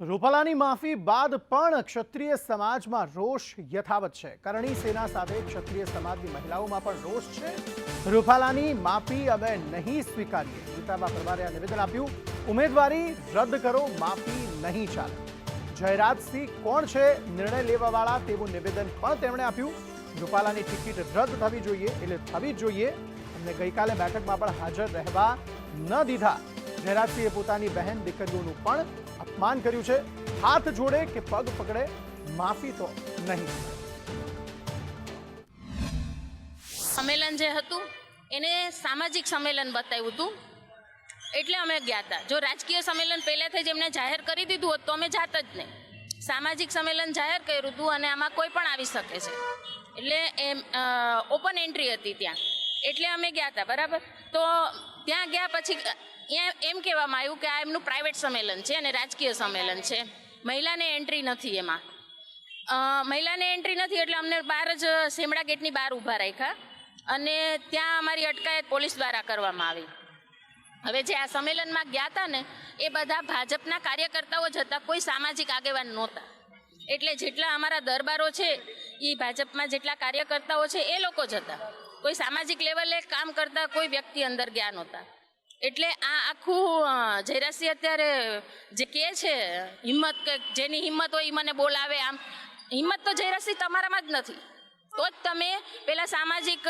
રૂપાલાની માફી બાદ પણ ક્ષત્રિય સમાજમાં રોષ યથાવત છે. કરણી સેના સાથે ક્ષત્રિય સમાજની મહિલાઓમાં પણ રોષ છે. રૂપાલાની માફી અમે નહીં સ્વીકારીએ. ગીતાબા પરમારે આ નિવેદન આપ્યું. ઉમેદવારી રદ કરો, માફી નહીં ચાલે. જયરાજસિંહ કોણ છે? નિર્ણય લેવાવાળા તેવું નિવેદન પણ તેમણે આપ્યું. રૂપાલાની ટિકિટ રદ થવી જોઈએ, એટલે થવી જ જોઈએ. એમને ગઈકાલે બેઠકમાં પણ હાજર રહેવા ન દીધા. જયરાજસિંહે પોતાની બહેન દીકરીઓનું પણ અપમાન કર્યું છે. હાથ જોડે કે પગ પકડે માફી તો નહીં. સંમેલન જે હતું, એને સામાજિક સંમેલન બતાવ્યું હતું. એટલે અમે ગયા હતા જો રાજકીય સંમેલન પહેલાંથી જ એમને જાહેર કરી દીધું હોત તો અમે જાત જ નહીં. સામાજિક સંમેલન જાહેર કર્યું હતું અને આમાં કોઈ પણ આવી શકે છે. એટલે એમ ઓપન એન્ટ્રી હતી ત્યાં. એટલે અમે ગયા હતા બરાબર? તો ત્યાં ગયા પછી એમ કહેવામાં આવ્યું કે આ એમનું પ્રાઇવેટ સંમેલન છે અને રાજકીય સંમેલન છે. મહિલાને એન્ટ્રી નથી એમાં. મહિલાને એન્ટ્રી નથી એટલે અમને બહાર જ સેમડા ગેટની બહાર ઊભા રાખ્યા અને ત્યાં અમારી અટકાયત પોલીસ દ્વારા કરવામાં આવી. હવે જે આ સંમેલનમાં ગયા હતા ને, એ બધા ભાજપના કાર્યકર્તાઓ જ હતા, કોઈ સામાજિક આગેવાન નહોતા. એટલે જેટલા અમારા દરબારો છે એ ભાજપમાં જેટલા કાર્યકર્તાઓ છે, એ લોકો જ હતા. કોઈ સામાજિક લેવલે કામ કરતા કોઈ વ્યક્તિ અંદર ગયા નહોતા. એટલે આ આખું અ, અત્યારે જે કહે છે હિંમત કે જેની હિંમત હોય એ મને બોલાવે આમ. હિંમત તો જયરાજસિંહ તમારામાં જ નથી. તો જ તમે પેલા સામાજિક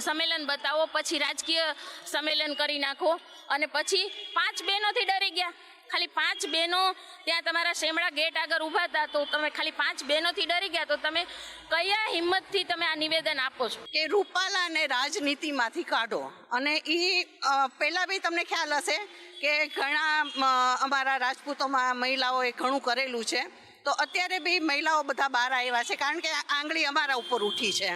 સંમેલન બતાવો પછી રાજકીય સંમેલન કરી નાખો અને પછી પાંચ બહેનોથી ડરી ગયા. ખાલી પાંચ બહેનો ત્યાં તમારા શેમડા ગેટ આગળ ઊભા હતા, તો તમે ખાલી પાંચ બહેનોથી ડરી ગયા, તો તમે કયા હિંમતથી તમે આ નિવેદન આપો છો? કે રૂપાલાને રાજનીતિમાંથી કાઢો. અને એ પહેલાં બી તમને ખ્યાલ હશે કે ઘણા અમારા રાજપૂતોમાં મહિલાઓએ ઘણું કરેલું છે. તો અત્યારે બી મહિલાઓ બધા બહાર આવ્યા છે, કારણ કે આંગળી અમારા ઉપર ઉઠી છે.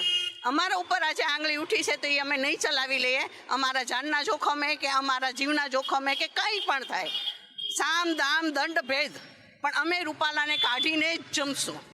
અમારા ઉપર આજે આંગળી ઉઠી છે, તો એ અમે નહીં ચલાવી લઈએ. અમારા જાનના જોખમે કે અમારા જીવના જોખમે કે કંઈ પણ થાય. સામ દામ દંડ ભેદ. પણ અમે રૂપાલાને કાઢીને જ જમશું.